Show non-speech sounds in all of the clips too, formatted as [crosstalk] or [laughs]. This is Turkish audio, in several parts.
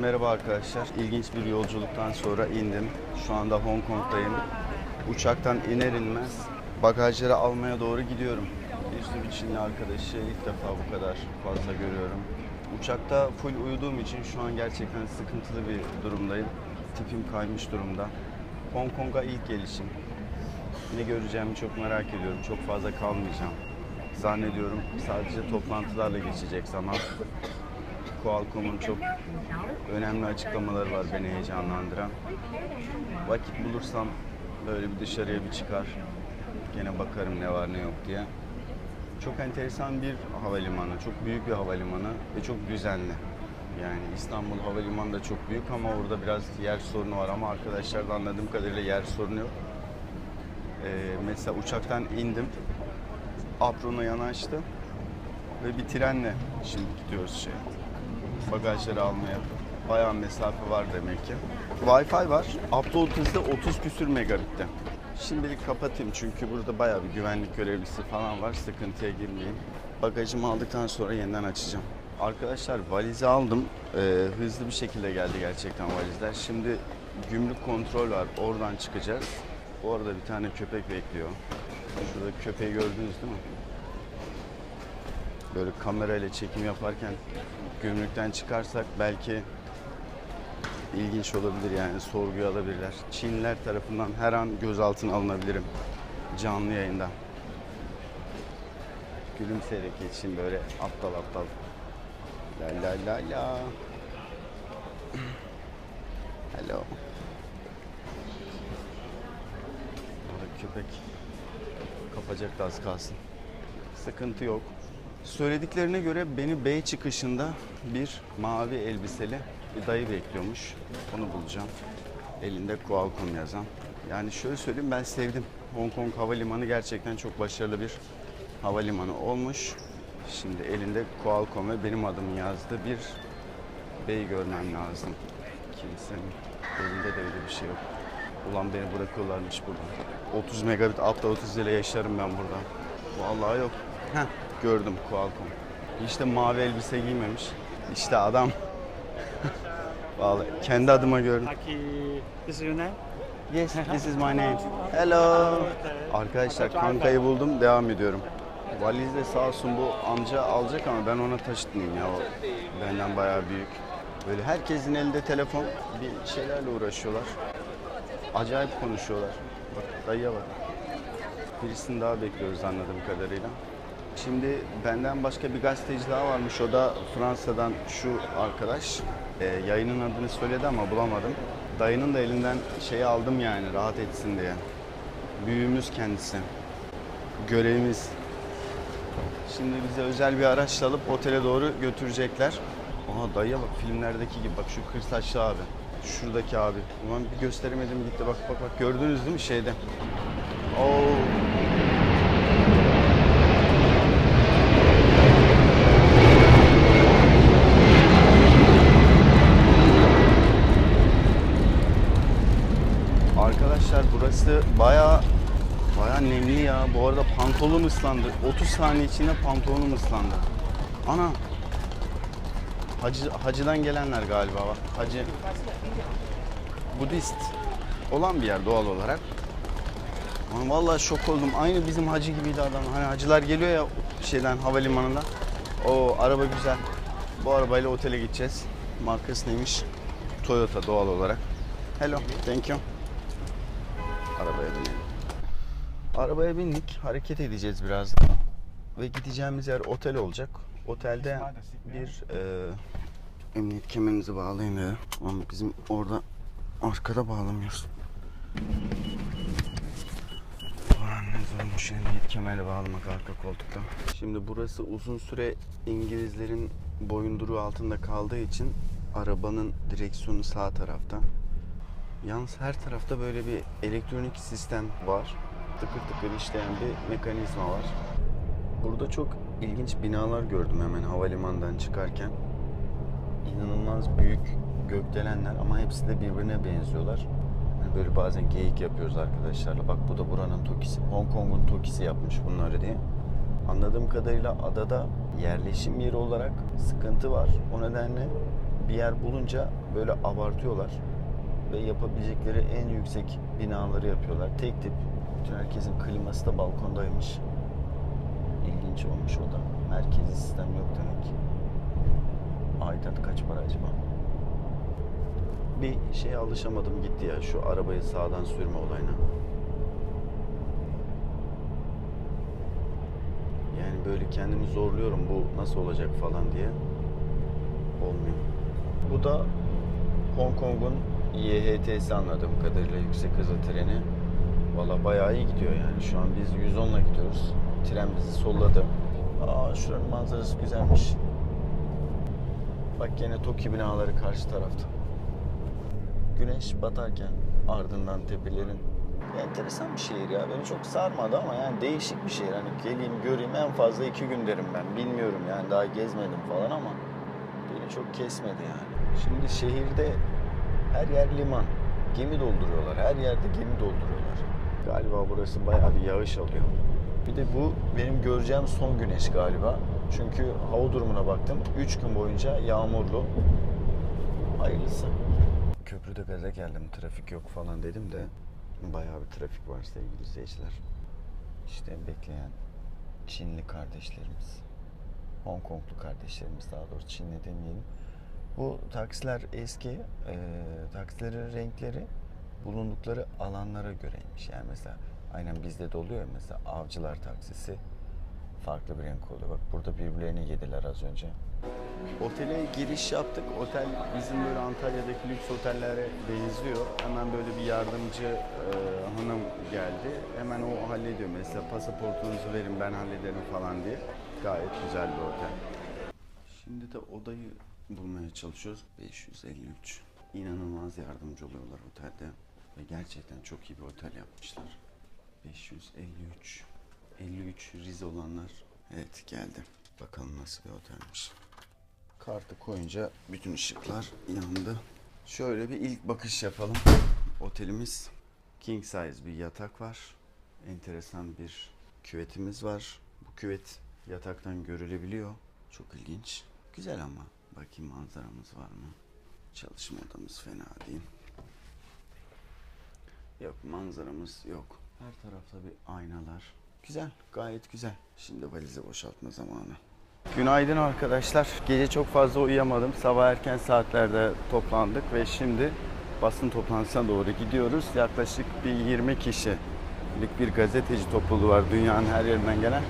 Merhaba arkadaşlar. İlginç bir yolculuktan sonra indim. Şu anda Hong Kong'dayım. Uçaktan iner inmez bagajları almaya doğru gidiyorum. Bir sürü Çinli arkadaşı ilk defa bu kadar fazla görüyorum. Uçakta full uyuduğum için şu an gerçekten sıkıntılı bir durumdayım. Tipim kaymış durumda. Hong Kong'a ilk gelişim. Ne göreceğimi çok merak ediyorum. Çok fazla kalmayacağım. Zannediyorum sadece toplantılarla geçecek zaman. Qualcomm'un çok önemli açıklamaları var beni heyecanlandıran. Vakit bulursam böyle bir dışarıya bir çıkar. Gene bakarım ne var ne yok diye. Çok enteresan bir havalimanı, çok büyük bir havalimanı ve çok düzenli. Yani İstanbul Havalimanı da çok büyük ama orada biraz yer sorunu var ama arkadaşlardan anladığım kadarıyla yer sorunu yok. Ee, mesela uçaktan indim, aprona yanaştı ve bir trenle şimdi gidiyoruz şey. Bagajları almaya bayağı mesafe var demek ki. Wi-Fi var. Upload hızı 30 küsür megabitte. Şimdilik kapatayım çünkü burada bayağı bir güvenlik görevlisi falan var. Sıkıntıya girmeyeyim. Bagajımı aldıktan sonra yeniden açacağım. Arkadaşlar valizi aldım. Ee, hızlı bir şekilde geldi gerçekten valizler. Şimdi gümrük kontrol var. Oradan çıkacağız. Bu arada bir tane köpek bekliyor. Şurada köpeği gördünüz değil mi? Böyle kamerayla çekim yaparken gümrükten çıkarsak belki ilginç olabilir yani sorguya alabilirler. Çinliler tarafından her an gözaltına alınabilirim canlı yayında. Gülümseyerek geçeyim böyle aptal aptal. La la la la. Hello. Orada köpek kapacaktı az kalsın. Sıkıntı yok. Söylediklerine göre beni B çıkışında bir mavi elbiseli bir dayı bekliyormuş. Onu bulacağım. Elinde Qualcomm yazan. Yani şöyle söyleyeyim ben sevdim. Hong Kong Havalimanı gerçekten çok başarılı bir havalimanı olmuş. Şimdi elinde Qualcomm ve benim adımı yazdığı bir bey görmem lazım. Kimsenin elinde de öyle bir şey yok. Ulan beni bırakıyorlarmış burada. 30 megabit 30 ile yaşarım ben burada. Vallahi yok. Heh, gördüm Qualcomm. İşte mavi elbise giymemiş. İşte adam. [laughs] Vallahi kendi adıma gördüm. Aki, this is your name? Yes, [laughs] this is my name. Hello. Arkadaşlar kankayı buldum, devam ediyorum. Valizde sağ olsun bu amca alacak ama ben ona taşıtmayayım ya. O benden bayağı büyük. Böyle herkesin elinde telefon, bir şeylerle uğraşıyorlar. Acayip konuşuyorlar. Bak dayıya bak. Birisini daha bekliyoruz anladığım kadarıyla. Şimdi benden başka bir gazeteci daha varmış. O da Fransa'dan şu arkadaş. Ee, yayının adını söyledi ama bulamadım. Dayının da elinden şeyi aldım yani rahat etsin diye. Büyüğümüz kendisi. Görevimiz. Şimdi bize özel bir araçla alıp otele doğru götürecekler. Aha dayıya bak filmlerdeki gibi bak şu kır saçlı abi. Şuradaki abi. Ulan bir gösteremedim gitti bak bak bak gördünüz değil mi şeyde? Oo. Arkadaşlar burası baya baya nemli ya. Bu arada pantolon ıslandı. 30 saniye içinde pantolonum ıslandı. Ana. Hacı, hacıdan gelenler galiba bak. Hacı. Budist olan bir yer doğal olarak. Ama vallahi şok oldum. Aynı bizim hacı gibiydi adam. Hani hacılar geliyor ya şeyden havalimanından. O araba güzel. Bu arabayla otele gideceğiz. Markası neymiş? Toyota doğal olarak. Hello, thank you. Arabaya binelim. Arabaya bindik. Hareket edeceğiz birazdan. Ve gideceğimiz yer otel olacak. Otelde bir e, emniyet kemerinizi bağlayın dedi. Ama bizim orada arkada bağlamıyoruz. Ne zormuş emniyet kemeri bağlamak arka koltukta. Şimdi burası uzun süre İngilizlerin boyunduruğu altında kaldığı için arabanın direksiyonu sağ tarafta. Yalnız her tarafta böyle bir elektronik sistem var. Tıkır tıkır işleyen bir mekanizma var. Burada çok ilginç binalar gördüm hemen havalimanından çıkarken. İnanılmaz büyük gökdelenler ama hepsi de birbirine benziyorlar. Hani böyle bazen geyik yapıyoruz arkadaşlarla. Bak bu da buranın Tokisi. Hong Kong'un Tokisi yapmış bunları diye. Anladığım kadarıyla adada yerleşim yeri olarak sıkıntı var. O nedenle bir yer bulunca böyle abartıyorlar ve yapabilecekleri en yüksek binaları yapıyorlar. Tek tip. Bütün herkesin kliması da balkondaymış. İlginç olmuş o da. Merkezi sistem yok demek. Aidat kaç para acaba? Bir şeye alışamadım gitti ya şu arabayı sağdan sürme olayına. Yani böyle kendimi zorluyorum bu nasıl olacak falan diye. Olmuyor. Bu da Hong Kong'un YHT'si anladığım kadarıyla yüksek hızlı treni. Valla bayağı iyi gidiyor yani. Şu an biz 110'la gidiyoruz. Tren bizi solladı. Aa şuranın manzarası güzelmiş. Bak gene Toki binaları karşı tarafta. Güneş batarken ardından tepelerin enteresan bir şehir ya. Beni çok sarmadı ama yani değişik bir şehir. Hani geleyim göreyim en fazla iki gün derim ben. Bilmiyorum yani daha gezmedim falan ama beni çok kesmedi yani. Şimdi şehirde her yer liman. Gemi dolduruyorlar. Her yerde gemi dolduruyorlar. Galiba burası bayağı bir yağış alıyor. Bir de bu benim göreceğim son güneş galiba. Çünkü hava durumuna baktım. 3 gün boyunca yağmurlu. Hayırlısı. Köprüde gaza geldim. Trafik yok falan dedim de bayağı bir trafik var sevgili izleyiciler. İşte bekleyen Çinli kardeşlerimiz. Hong Konglu kardeşlerimiz daha doğrusu Çinli demeyelim. Bu taksiler eski. E, taksilerin renkleri bulundukları alanlara göreymiş. Yani mesela aynen bizde de oluyor mesela avcılar taksisi farklı bir renk oluyor. Bak burada birbirlerini yediler az önce. Otele giriş yaptık. Otel bizim böyle Antalya'daki lüks otellere benziyor. Hemen böyle bir yardımcı e, hanım geldi. Hemen o hallediyor. Mesela pasaportunuzu verin ben hallederim falan diye. Gayet güzel bir otel. Şimdi de odayı bulmaya çalışıyoruz. 553. İnanılmaz yardımcı oluyorlar otelde. Ve gerçekten çok iyi bir otel yapmışlar. 553. 53 Rize olanlar. Evet geldi. Bakalım nasıl bir otelmiş. Kartı koyunca bütün ışıklar yandı. Şöyle bir ilk bakış yapalım. Otelimiz king size bir yatak var. Enteresan bir küvetimiz var. Bu küvet yataktan görülebiliyor. Çok ilginç. Güzel ama. Bakayım manzaramız var mı? Çalışma odamız fena değil. Yok manzaramız yok. Her tarafta bir aynalar. Güzel, gayet güzel. Şimdi valizi boşaltma zamanı. Günaydın arkadaşlar. Gece çok fazla uyuyamadım. Sabah erken saatlerde toplandık ve şimdi basın toplantısına doğru gidiyoruz. Yaklaşık bir 20 kişilik bir gazeteci topluluğu var dünyanın her yerinden gelen.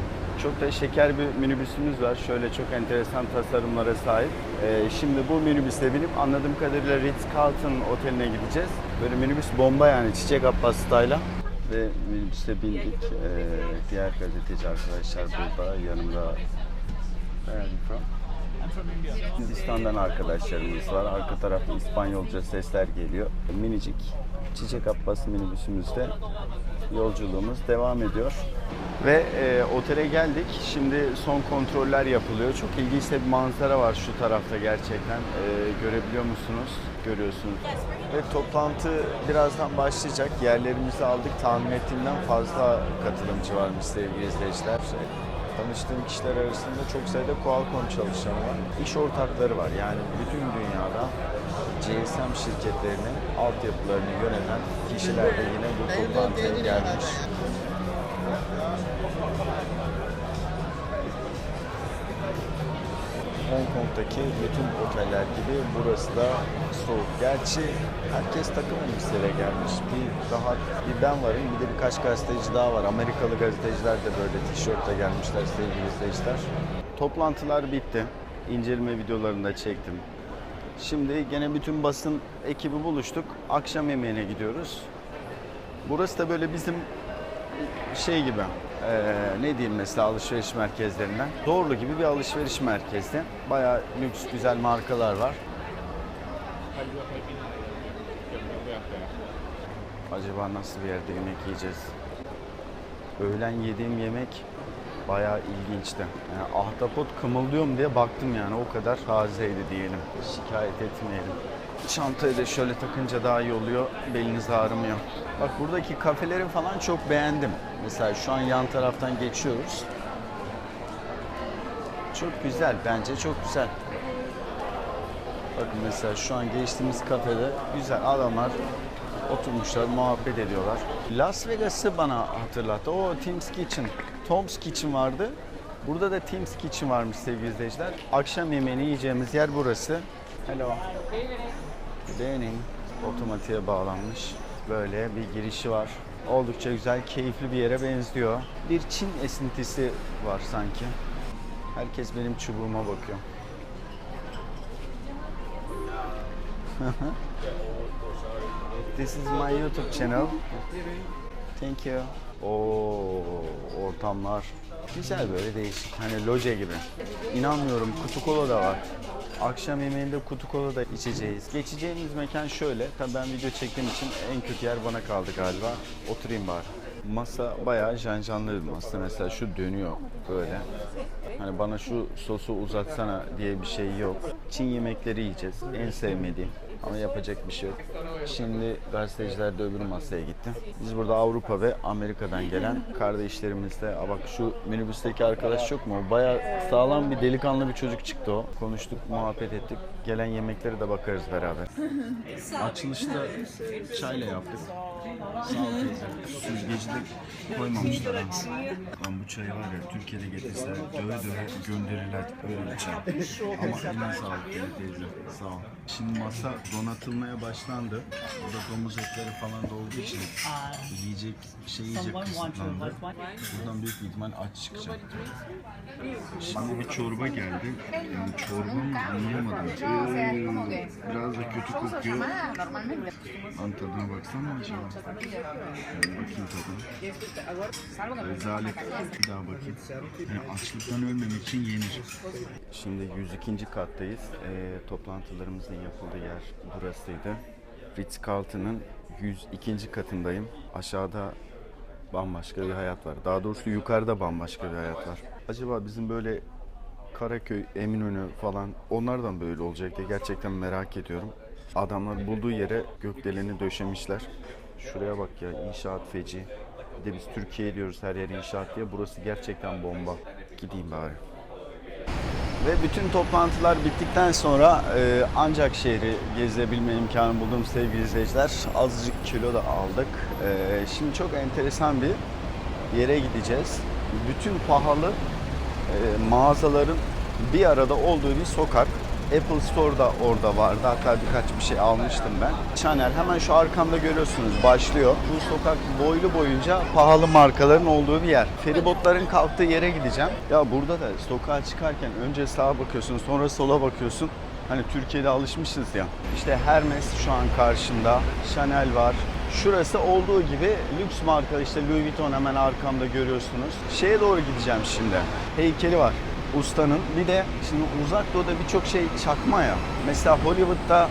Çok da şeker bir minibüsümüz var. Şöyle çok enteresan tasarımlara sahip. Ee, şimdi bu minibüste binip anladığım kadarıyla Ritz-Carlton oteline gideceğiz. Böyle minibüs bomba yani Çiçek Abbas style'a. Ve minibüse bindik. Ee, diğer gazeteci arkadaşlar burada yanımda? Hindistan'dan arkadaşlarımız var. Arka tarafta İspanyolca sesler geliyor. Minicik Çiçek Abbas minibüsümüzde yolculuğumuz devam ediyor. Ve e, otele geldik. Şimdi son kontroller yapılıyor. Çok ilginç bir manzara var şu tarafta gerçekten. E, görebiliyor musunuz? Görüyorsunuz. Ve toplantı birazdan başlayacak. Yerlerimizi aldık. Tahmin ettiğimden fazla katılımcı varmış sevgili izleyiciler. Tanıştığım kişiler arasında çok sayıda Qualcomm çalışanı var. İş ortakları var. Yani bütün dünyada GSM şirketlerinin altyapılarını yöneten kişiler de yine bu toplantıya gelmiş. Hong Kong'daki bütün oteller gibi burası da soğuk. Gerçi herkes takım elbiseyle gelmiş. Bir rahat, bir ben varım, bir de birkaç gazeteci daha var. Amerikalı gazeteciler de böyle tişörtle gelmişler sevgili izleyiciler. Toplantılar bitti. İnceleme videolarını da çektim. Şimdi gene bütün basın ekibi buluştuk. Akşam yemeğine gidiyoruz. Burası da böyle bizim şey gibi eee, ne diyeyim mesela alışveriş merkezlerinden. Doğru gibi bir alışveriş merkezi. Bayağı lüks güzel markalar var. Acaba nasıl bir yerde yemek yiyeceğiz? Öğlen yediğim yemek bayağı ilginçti. Yani ahtapot kımıldıyor diye baktım yani o kadar tazeydi diyelim. Şikayet etmeyelim. Çantayı da şöyle takınca daha iyi oluyor. Beliniz ağrımıyor. Bak buradaki kafeleri falan çok beğendim. Mesela şu an yan taraftan geçiyoruz. Çok güzel bence çok güzel. Bakın mesela şu an geçtiğimiz kafede güzel adamlar oturmuşlar, muhabbet ediyorlar. Las Vegas'ı bana hatırlattı. O Tim's Kitchen, Tom's Kitchen vardı. Burada da Tim's Kitchen varmış sevgili izleyiciler. Akşam yemeğini yiyeceğimiz yer burası. Hello. Evening. Otomatiğe bağlanmış. Böyle bir girişi var. Oldukça güzel, keyifli bir yere benziyor. Bir Çin esintisi var sanki. Herkes benim çubuğuma bakıyor. [laughs] This is my YouTube channel. Thank you. Oo, ortamlar güzel böyle değişik. Hani loje gibi. İnanmıyorum kutu kola da var. Akşam yemeğinde kutu kola da içeceğiz. Geçeceğimiz mekan şöyle. Tabii ben video çektiğim için en kötü yer bana kaldı galiba. Oturayım bari. Masa bayağı janjanlı bir masa. Mesela şu dönüyor böyle. Hani bana şu sosu uzatsana diye bir şey yok. Çin yemekleri yiyeceğiz. En sevmediğim. Ama yapacak bir şey yok. Şimdi gazeteciler de öbür masaya gitti. Biz burada Avrupa ve Amerika'dan gelen kardeşlerimizle, bak şu minibüsteki arkadaş çok mu? Bayağı sağlam bir delikanlı bir çocuk çıktı o. Konuştuk, muhabbet ettik. Gelen yemeklere de bakarız beraber. Açılışta çayla yaptık. Sağ ol teyze. Süzgeci de koymamışlar ama. Bu çayı var ya Türkiye'de getirse döve döve gönderirler böyle çay. Ama eline sağlık teyze. Sağ ol. Şimdi masa donatılmaya başlandı. Burada domuz etleri falan da olduğu için yiyecek şey yiyecek kısıtlandı. Buradan büyük bir ihtimal aç çıkacak. Şimdi bir çorba geldi. Yani çorba mı anlayamadım. Ee, biraz da kötü kokuyor. Lan tadına baksana acaba. Yani bakayım tadına. Rezalet. Bir daha bakayım. Yani açlıktan ölmemek için yenir. Şimdi 102. kattayız. Ee, toplantılarımızın yapıldığı yer burasıydı. Ritz Carlton'ın 102. katındayım. Aşağıda bambaşka bir hayat var. Daha doğrusu yukarıda bambaşka bir hayat var. Acaba bizim böyle Karaköy, Eminönü falan onlardan böyle olacak diye gerçekten merak ediyorum. Adamlar bulduğu yere gökdeleni döşemişler. Şuraya bak ya inşaat feci. Bir de biz Türkiye diyoruz her yer inşaat diye. Burası gerçekten bomba. Gideyim bari. Ve bütün toplantılar bittikten sonra e, ancak şehri gezebilme imkanı buldum sevgili izleyiciler. Azıcık kilo da aldık. E, şimdi çok enteresan bir yere gideceğiz. Bütün pahalı e, mağazaların bir arada olduğu bir sokak. Apple Store da orada vardı. Hatta birkaç bir şey almıştım ben. Chanel hemen şu arkamda görüyorsunuz başlıyor. Bu sokak boylu boyunca pahalı markaların olduğu bir yer. Feribotların kalktığı yere gideceğim. Ya burada da sokağa çıkarken önce sağa bakıyorsun sonra sola bakıyorsun. Hani Türkiye'de alışmışız ya. İşte Hermes şu an karşımda. Chanel var. Şurası olduğu gibi lüks marka işte Louis Vuitton hemen arkamda görüyorsunuz. Şeye doğru gideceğim şimdi. Heykeli var ustanın. Bir de şimdi uzak doğuda birçok şey çakma ya. Mesela Hollywood'da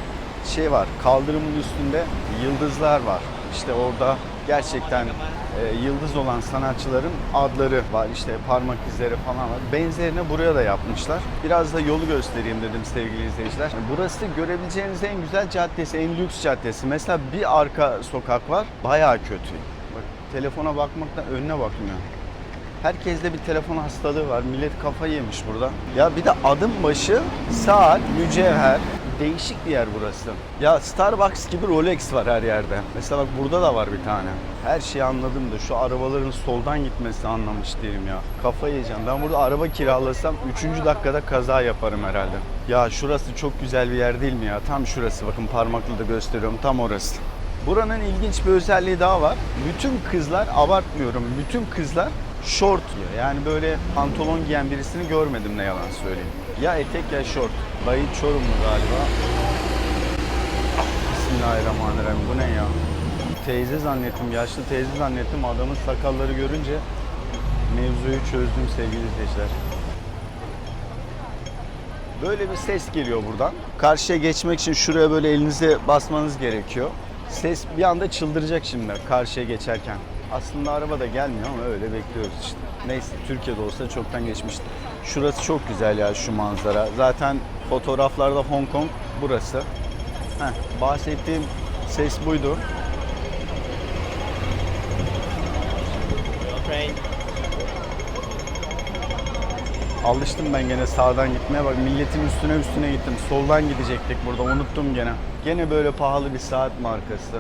şey var kaldırımın üstünde yıldızlar var. İşte orada gerçekten e, yıldız olan sanatçıların adları var. İşte parmak izleri falan var. Benzerini buraya da yapmışlar. Biraz da yolu göstereyim dedim sevgili izleyiciler. Burası görebileceğiniz en güzel caddesi, en lüks caddesi. Mesela bir arka sokak var. Bayağı kötü. Bak telefona bakmaktan önüne bakmıyor. Herkeste bir telefon hastalığı var. Millet kafa yemiş burada. Ya bir de adım başı saat, mücevher, değişik bir yer burası. Ya Starbucks gibi Rolex var her yerde. Mesela bak burada da var bir tane. Her şeyi anladım da şu arabaların soldan gitmesi anlamış değilim ya. Kafa yiyeceğim. Ben burada araba kiralasam 3. dakikada kaza yaparım herhalde. Ya şurası çok güzel bir yer değil mi ya? Tam şurası bakın parmakla da gösteriyorum. Tam orası. Buranın ilginç bir özelliği daha var. Bütün kızlar, abartmıyorum, bütün kızlar şort giyiyor. Yani böyle pantolon giyen birisini görmedim ne yalan söyleyeyim. Ya etek ya şort. Dayı Çorumlu galiba. Bismillahirrahmanirrahim. Bu ne ya? Teyze zannettim, yaşlı teyze zannettim. Adamın sakalları görünce mevzuyu çözdüm sevgili izleyiciler. Böyle bir ses geliyor buradan. Karşıya geçmek için şuraya böyle elinize basmanız gerekiyor. Ses bir anda çıldıracak şimdi karşıya geçerken. Aslında araba da gelmiyor ama öyle bekliyoruz işte. Neyse Türkiye'de olsa çoktan geçmişti. Şurası çok güzel ya şu manzara. Zaten fotoğraflarda Hong Kong burası. Heh, bahsettiğim ses buydu. Alıştım ben gene sağdan gitmeye. Bak milletin üstüne üstüne gittim. Soldan gidecektik burada. Unuttum gene. Gene böyle pahalı bir saat markası.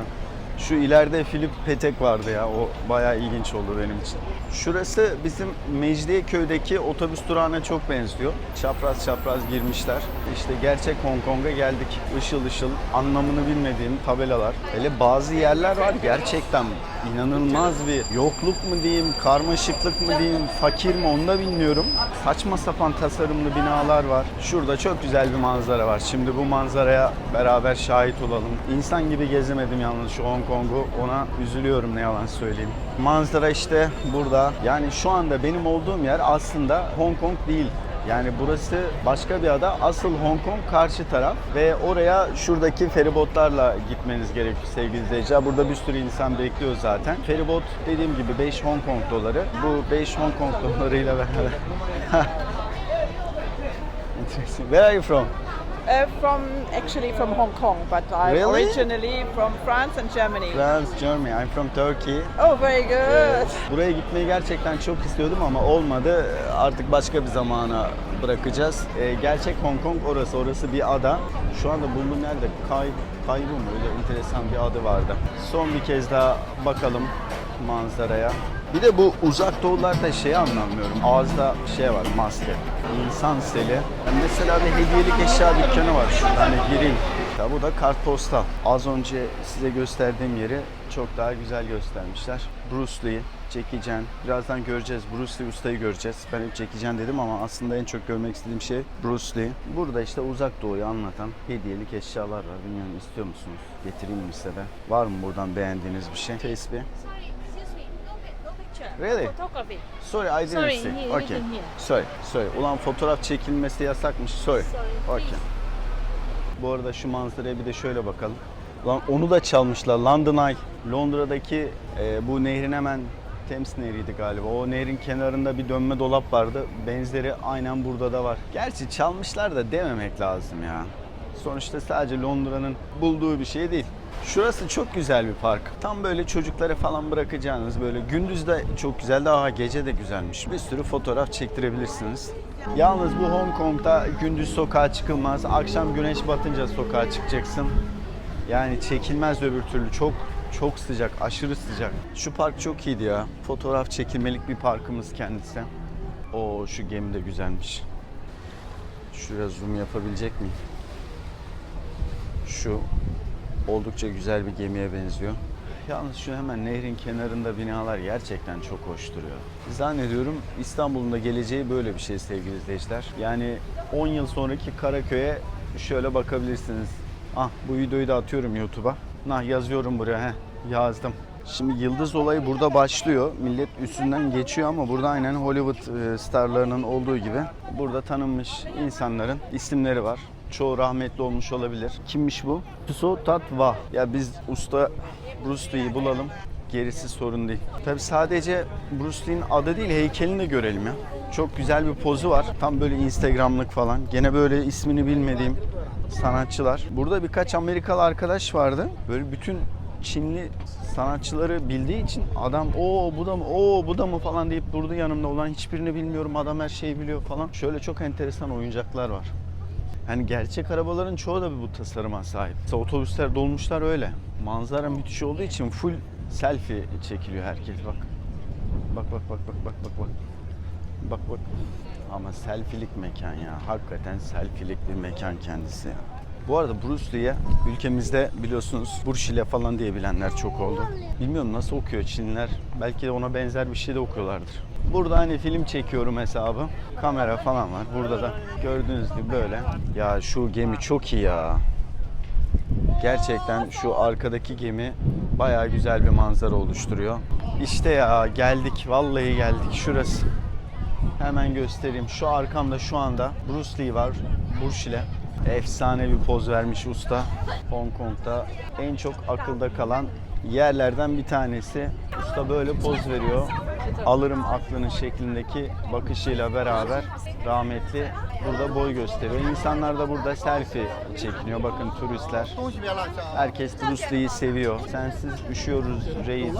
Şu ileride Philip Petek vardı ya. O bayağı ilginç oldu benim için. Şurası bizim Mecidiyeköy'deki otobüs durağına çok benziyor. Çapraz çapraz girmişler. İşte gerçek Hong Kong'a geldik. Işıl ışıl anlamını bilmediğim tabelalar. Hele bazı yerler var gerçekten inanılmaz bir yokluk mu diyeyim, karmaşıklık mı diyeyim, fakir mi onu da bilmiyorum. Saçma sapan tasarımlı binalar var. Şurada çok güzel bir manzara var. Şimdi bu manzaraya beraber şahit olalım. İnsan gibi gezemedim yalnız şu Hong Kong'u. Ona üzülüyorum ne yalan söyleyeyim. Manzara işte burada. Yani şu anda benim olduğum yer aslında Hong Kong değil. Yani burası başka bir ada. Asıl Hong Kong karşı taraf ve oraya şuradaki feribotlarla gitmeniz gerekiyor sevgili izleyiciler. Burada bir sürü insan bekliyor zaten. Feribot dediğim gibi 5 Hong Kong doları. Bu 5 Hong Kong dolarıyla beraber. [laughs] Where are you from? Uh, from actually from Hong Kong, but I'm Really? originally from France and Germany. France, Germany. I'm from Turkey. Oh, very good. Buraya gitmeyi gerçekten çok istiyordum ama olmadı. Artık başka bir zamana bırakacağız. Ee, gerçek Hong Kong orası. Orası bir ada. Şu anda bulunduğum yerde Kay, Kaybu mu? Öyle enteresan bir adı vardı. Son bir kez daha bakalım manzaraya. Bir de bu uzak doğularda şeyi anlamıyorum. Ağızda şey var, maske. İnsan seli. Mesela bir hediyelik eşya dükkanı var şurada. Hani gireyim. Ya bu da kartpostal. Az önce size gösterdiğim yeri çok daha güzel göstermişler. Bruce Lee, Jackie Chan. Birazdan göreceğiz. Bruce Lee ustayı göreceğiz. Ben hep Jackie Chan dedim ama aslında en çok görmek istediğim şey Bruce Lee. Burada işte uzak doğuyu anlatan hediyelik eşyalar var. Bilmiyorum istiyor musunuz? Getireyim mi size de? Var mı buradan beğendiğiniz bir şey? Tesbih. Really? Photography. Sorry, I didn't Sorry, see. here, Okay. here. Sorry, sorry. Ulan fotoğraf çekilmesi yasakmış. Sorry. Sorry, Okay. Bu arada şu manzaraya bir de şöyle bakalım. Lan onu da çalmışlar. London Eye. Londra'daki e, bu nehrin hemen Thames Nehri'ydi galiba. O nehrin kenarında bir dönme dolap vardı. Benzeri aynen burada da var. Gerçi çalmışlar da dememek lazım ya. Sonuçta sadece Londra'nın bulduğu bir şey değil. Şurası çok güzel bir park. Tam böyle çocukları falan bırakacağınız böyle gündüz de çok güzel daha gece de güzelmiş. Bir sürü fotoğraf çektirebilirsiniz. Yalnız bu Hong Kong'da gündüz sokağa çıkılmaz. Akşam güneş batınca sokağa çıkacaksın. Yani çekilmez öbür türlü. Çok çok sıcak, aşırı sıcak. Şu park çok iyiydi ya. Fotoğraf çekilmelik bir parkımız kendisi. Oo şu gemi de güzelmiş. Şuraya zoom yapabilecek miyim? Şu oldukça güzel bir gemiye benziyor. Yalnız şu hemen nehrin kenarında binalar gerçekten çok hoş duruyor. Zannediyorum İstanbul'un da geleceği böyle bir şey sevgili izleyiciler. Yani 10 yıl sonraki Karaköy'e şöyle bakabilirsiniz. Ah bu videoyu da atıyorum YouTube'a. Nah yazıyorum buraya. Heh, yazdım. Şimdi yıldız olayı burada başlıyor. Millet üstünden geçiyor ama burada aynen Hollywood e, starlarının olduğu gibi burada tanınmış insanların isimleri var. Çoğu rahmetli olmuş olabilir. Kimmiş bu? Tso Tat Va. Ya biz usta Bruce bulalım. Gerisi sorun değil. Tabi sadece Bruce Lee'nin adı değil heykelini de görelim ya. Çok güzel bir pozu var. Tam böyle Instagram'lık falan. Gene böyle ismini bilmediğim sanatçılar. Burada birkaç Amerikalı arkadaş vardı. Böyle bütün Çinli sanatçıları bildiği için adam o bu da mı o bu da mı falan deyip durdu yanımda olan hiçbirini bilmiyorum adam her şeyi biliyor falan. Şöyle çok enteresan oyuncaklar var. Hani gerçek arabaların çoğu da bu tasarıma sahip. Mesela otobüsler dolmuşlar öyle. Manzara müthiş olduğu için full selfie çekiliyor herkes bak. Bak bak bak bak bak bak bak. Bak bak. Ama selfilik mekan ya. Hakikaten selfilik bir mekan kendisi. Bu arada Bruce Lee'ye ülkemizde biliyorsunuz Burşile falan diye bilenler çok oldu. Bilmiyorum nasıl okuyor Çinliler. Belki de ona benzer bir şey de okuyorlardır. Burada hani film çekiyorum hesabı. Kamera falan var. Burada da gördüğünüz gibi böyle. Ya şu gemi çok iyi ya. Gerçekten şu arkadaki gemi bayağı güzel bir manzara oluşturuyor. İşte ya geldik. Vallahi geldik. Şurası. Hemen göstereyim. Şu arkamda şu anda Bruce Lee var. Burşile. Efsane bir poz vermiş usta. Hong Kong'da en çok akılda kalan yerlerden bir tanesi. Usta böyle poz veriyor. Alırım aklının şeklindeki bakışıyla beraber rahmetli burada boy gösteriyor. İnsanlar da burada selfie çekiniyor. Bakın turistler. Herkes Bruce seviyor. Sensiz üşüyoruz reis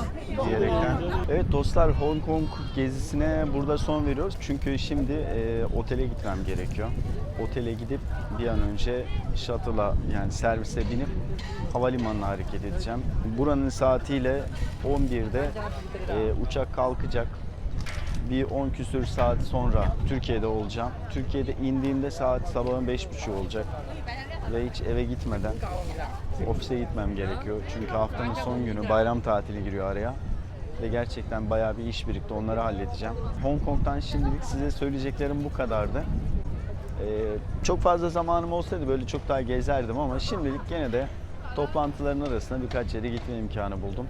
diyerekten. Evet dostlar Hong Kong gezisine burada son veriyoruz. Çünkü şimdi e, otele gitmem gerekiyor. Otele gidip bir an önce shuttle'a yani servise binip havalimanına hareket edeceğim. Buranın saatiyle 11'de e, uçak kalkacak. Bir 10 küsür saat sonra Türkiye'de olacağım. Türkiye'de indiğimde saat sabahın 5.30 olacak. Ve hiç eve gitmeden ofise gitmem gerekiyor. Çünkü haftanın son günü bayram tatili giriyor araya. Ve gerçekten bayağı bir iş birikti. Onları halledeceğim. Hong Kong'dan şimdilik size söyleyeceklerim bu kadardı. Ee, çok fazla zamanım olsaydı böyle çok daha gezerdim ama şimdilik gene de toplantıların arasında birkaç yere gitme imkanı buldum.